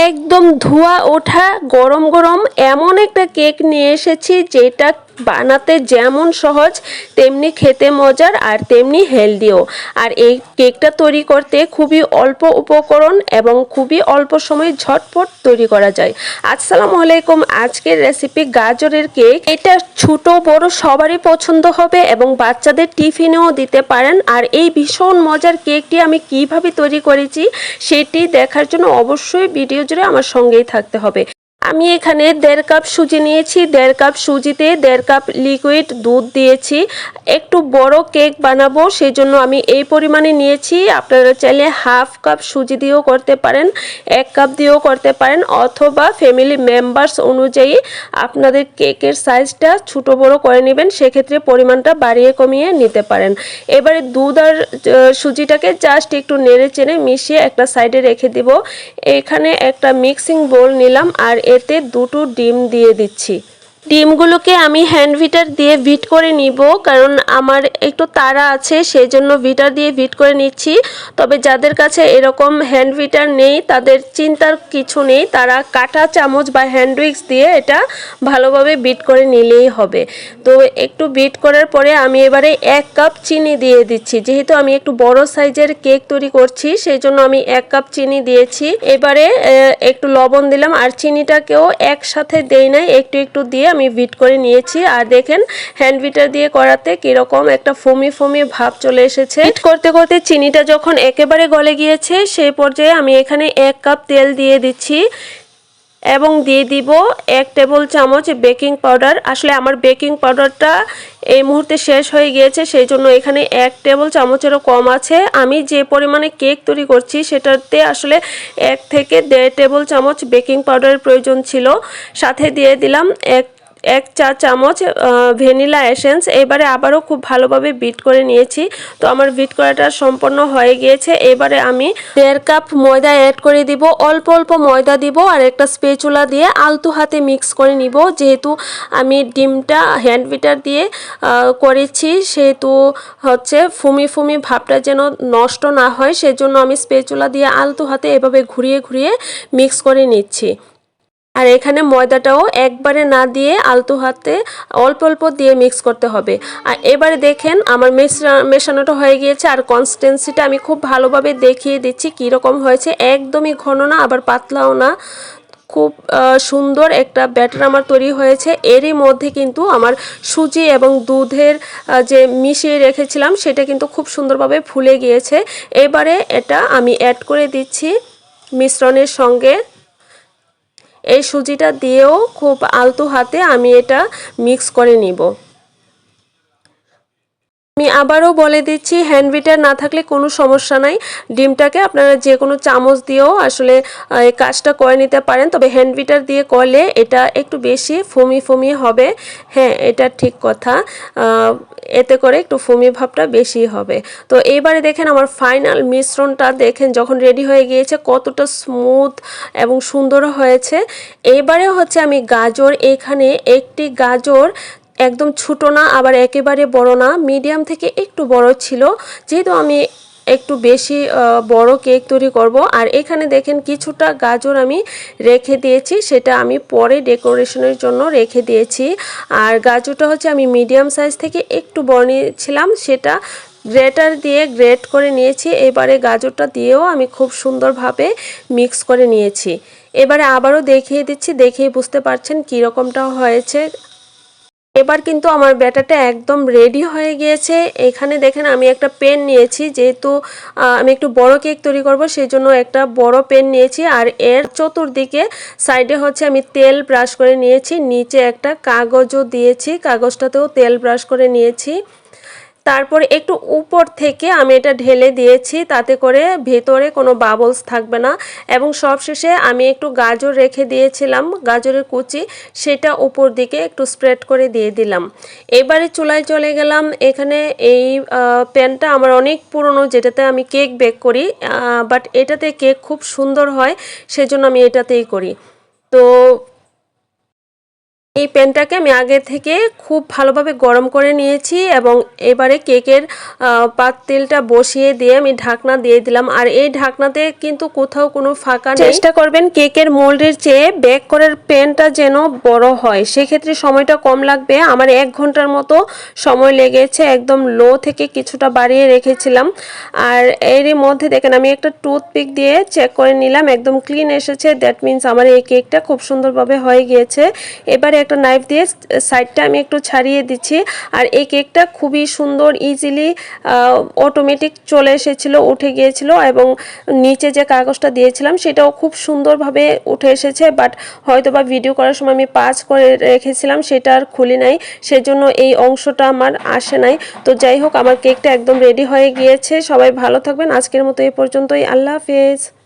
একদম ধোয়া ওঠা গরম গরম এমন একটা কেক নিয়ে এসেছি যেটা বানাতে যেমন সহজ, তেমনি খেতে মজার আর তেমনি হেলদিও। আর এই কেকটা তৈরি করতে খুবই অল্প উপকরণ এবং খুবই অল্প সময় ঝটপট তৈরি করা যায়। আসসালামু আলাইকুম, আজকের রেসিপি গাজরের কেক। এটা ছোট, বড়, সবারই পছন্দ হবে এবং বাচ্চাদের টিফিনেও দিতে পারেন। আর এই ভীষণ মজার কেকটি আমি কীভাবে তৈরি করেছি, সেটি দেখার জন্য অবশ্যই ভিডিও জুড়ে আমার সঙ্গেই থাকতে হবে। আমি এখানে দেড় কাপ সুজি নিয়েছি, দেড় কাপ সুজিতে দেড় কাপ লিকুইড দুধ দিয়েছি। একটু বড় কেক বানাবো সেই জন্য আমি এই পরিমাণে নিয়েছি। আপনারা চাইলে হাফ কাপ সুজি দিয়েও করতে পারেন, এক কাপ দিয়েও করতে পারেন, অথবা ফ্যামিলি মেম্বার্স অনুযায়ী আপনাদের কেকের সাইজটা ছোটো বড় করে নেবেন, সেক্ষেত্রে পরিমাণটা বাড়িয়ে কমিয়ে নিতে পারেন। এবারে দুধ আর সুজিটাকে জাস্ট একটু নেড়ে চেড়ে মিশিয়ে একটা সাইডে রেখে দিব। এখানে একটা মিক্সিং বোল নিলাম, আর এতে দুটো ডিম দিয়ে দিচ্ছি। ডিমগুলোকে আমি হ্যান্ড ভিটার দিয়ে ভিট করে নিব, কারণ আমার একটু তাড়া আছে সেই জন্য ভিটার দিয়ে ভিট করে নিচ্ছি। তবে যাদের কাছে এরকম হ্যান্ড ভিটার নেই, তাদের চিন্তার কিছু নেই, তারা কাটা চামচ বা হ্যান্ড উইক্স দিয়ে এটা ভালোভাবে বিট করে নিলেই হবে। তো একটু বিট করার পরে আমি এবারে এক কাপ চিনি দিয়ে দিচ্ছি। যেহেতু আমি একটু বড় সাইজের কেক তৈরি করছি সেই জন্য আমি এক কাপ চিনি দিয়েছি। এবারে একটু লবণ দিলাম, আর চিনিটাকেও একসাথে দেই নাই, একটু একটু দিয়ে আমি বিট করে নিয়েছি। আর দেখেন হ্যান্ড বিটার দিয়ে করাতে কীরকম একটা ফমি ফমি ভাব চলে এসেছে। বিট করতে করতে চিনিটা যখন একেবারে গলে গিয়েছে, সেই পর্যায়ে আমি এখানে এক কাপ তেল দিয়ে দিচ্ছি। এবং দিয়ে দিব এক টেবিল চামচ বেকিং পাউডার আসলে আমার বেকিং পাউডারটা এই মুহূর্তে শেষ হয়ে গিয়েছে, সেই জন্য এখানে এক টেবিল চামচেরও কম আছে। আমি যে পরিমাণে কেক তৈরি করছি, সেটাতে আসলে এক থেকে দেড় টেবিল চামচ বেকিং পাউডারের প্রয়োজন ছিল। সাথে দিয়ে দিলাম এক এক চা চামচ ভ্যানিলা এসেন্স। এবারে আবারও খুব ভালোভাবে বিট করে নিয়েছি। তো আমার বিট করাটা সম্পন্ন হয়ে গিয়েছে। এবারে আমি দেড় কাপ ময়দা অ্যাড করে দিব। অল্প অল্প ময়দা দিব আর একটা স্পেচুলা দিয়ে আলতু হাতে মিক্স করে নিব। যেহেতু আমি ডিমটা হ্যান্ড বিটার দিয়ে করেছি, সেহেতু হচ্ছে ফুমি ফুমি ভাবটা যেন নষ্ট না হয়, সেজন্য আমি স্পেচুলা দিয়ে আলতু হাতে এভাবে ঘুরিয়ে ঘুরিয়ে মিক্স করে নিচ্ছি। আর এখানে ময়দাটাও একবারে না দিয়ে আলতু হাতে অল্প অল্প দিয়ে মিক্স করতে হবে। আর এবারে দেখেন আমার মেশা- মেশানোটা হয়ে গিয়েছে আর কনসিস্টেন্সিটা আমি খুব ভালোভাবে দেখিয়ে দিচ্ছি কীরকম হয়েছে। একদমই ঘন না, আবার পাতলাও না। খুব সুন্দর একটা ব্যাটার আমার তৈরি হয়েছে। এরই মধ্যে কিন্তু আমার সুজি এবং দুধের যে মিশিয়ে রেখেছিলাম সেটা কিন্তু খুব সুন্দরভাবে ফুলে গিয়েছে। এবারে এটা আমি অ্যাড করে দিচ্ছি মিশ্রণের সঙ্গে। এই সুজিটা দিয়েও খুব আলতো হাতে আমি এটা মিক্স করে নিব। আমি আবারও বলে দিচ্ছি হ্যান্ড বিটার না থাকলে কোনো সমস্যা নাই। ডিমটাকে আপনারা যে কোনো চামচ দিয়েও আসলে এই কাজটা করে নিতে পারেন। তবে হ্যান্ড বিটার দিয়ে করলে এটা একটু বেশি ফমি ফমি হবে। হ্যাঁ এটা ঠিক কথা। এতে করে একটু ফমি ভাবটা বেশি হবে। তো এইবারে দেখেন আমার ফাইনাল মিশ্রণটা দেখেন যখন রেডি হয়ে গিয়েছে, কতটা স্মুথ এবং সুন্দর হয়েছে। এইবারে হচ্ছে আমি গাজর, এখানে একটি গাজর একদম ছোটো না, আবার একেবারে বড় না মিডিয়াম থেকে একটু বড় ছিল। যেহেতু আমি একটু বেশি বড় কেক তৈরি করব, আর এখানে দেখেন কিছুটা গাজর আমি রেখে দিয়েছি, সেটা আমি পরে ডেকোরেশনের জন্য রেখে দিয়েছি। আর গাজরটা হচ্ছে আমি মিডিয়াম সাইজ থেকে একটু বড় নিয়েছিলাম, সেটা গ্রেটার দিয়ে গ্রেট করে নিয়েছি। এবারে গাজরটা দিয়েও আমি খুব সুন্দরভাবে মিক্স করে নিয়েছি। এবারে আবারও দেখিয়ে দিচ্ছি, দেখেই বুঝতে পারছেন কীরকমটা হয়েছে। এবার কিন্তু আমার ব্যাটাটা একদম রেডি হয়ে গিয়েছে। এখানে দেখেন আমি একটা পেন নিয়েছি, যেহেতু আমি একটু বড় কেক তৈরি করব সেই জন্য একটা বড় পেন নিয়েছি। আর এর চতুর্দিকে সাইডে হচ্ছে আমি তেল ব্রাশ করে নিয়েছি, নিচে একটা কাগজও দিয়েছি, কাগজটাতেও তেল ব্রাশ করে নিয়েছি। তারপর একটু উপর থেকে আমি এটা ঢেলে দিয়েছি, তাতে করে ভেতরে কোনো বাবলস থাকবে না। এবং সবশেষে আমি একটু গাজর রেখে দিয়েছিলাম, গাজরের কুচি, সেটা উপর দিকে একটু স্প্রেড করে দিয়ে দিলাম। এবারে চুলায় চলে গেলাম, এখানে এই প্যানটা আমার অনেক পুরনো, যেটাতে আমি কেক বেক করি বাট এটাতে কেক খুব সুন্দর হয়, সেজন্য আমি এটাতেই করি। তো এই প্যানটাকে আমি আগে থেকে খুব ভালোভাবে গরম করে নিয়েছি এবং এবারে কেকের পাতিলটা বসিয়ে দিয়ে আমি ঢাকনা দিয়ে দিলাম। আর এই ঢাকনাতে কিন্তু কোথাও কোনো ফাঁকা চেষ্টা করবেন কেকের মোল্ডের চেয়ে বেক করার প্যানটা যেন বড় হয়। সেক্ষেত্রে সময়টা কম লাগবে। আমার এক ঘণ্টার মতো সময় লেগেছে। একদম লো থেকে কিছুটা বাড়িয়ে রেখেছিলাম। আর এরই মধ্যে দেখেন, আমি একটা টুথপিক দিয়ে চেক করে নিলাম। একদম ক্লিন এসেছে। দ্যাট মিন্স আমার এই কেকটা খুব সুন্দরভাবে হয়ে গিয়েছে। এবারে একটা নাইফ দিয়ে সাইডটা আমি একটু ছাড়িয়ে দিচ্ছি। আর এই কেকটা খুবই সুন্দর ইজিলি অটোমেটিক চলে এসেছিল, উঠে গিয়েছিল এবং নিচে যে কাগজটা দিয়েছিলাম সেটাও খুব সুন্দরভাবে উঠে এসেছে। বাট হয়তো বা ভিডিও করার সময় আমি পাঁচ করে রেখেছিলাম, সেটা আর খুলি নাই। সেজন্য এই অংশটা আমার আসে নাই। তো যাই হোক, আমার কেকটা একদম রেডি হয়ে গিয়েছে। সবাই ভালো থাকবেন। আজকের মতো এই পর্যন্তই। আল্লাহ হাফেজ।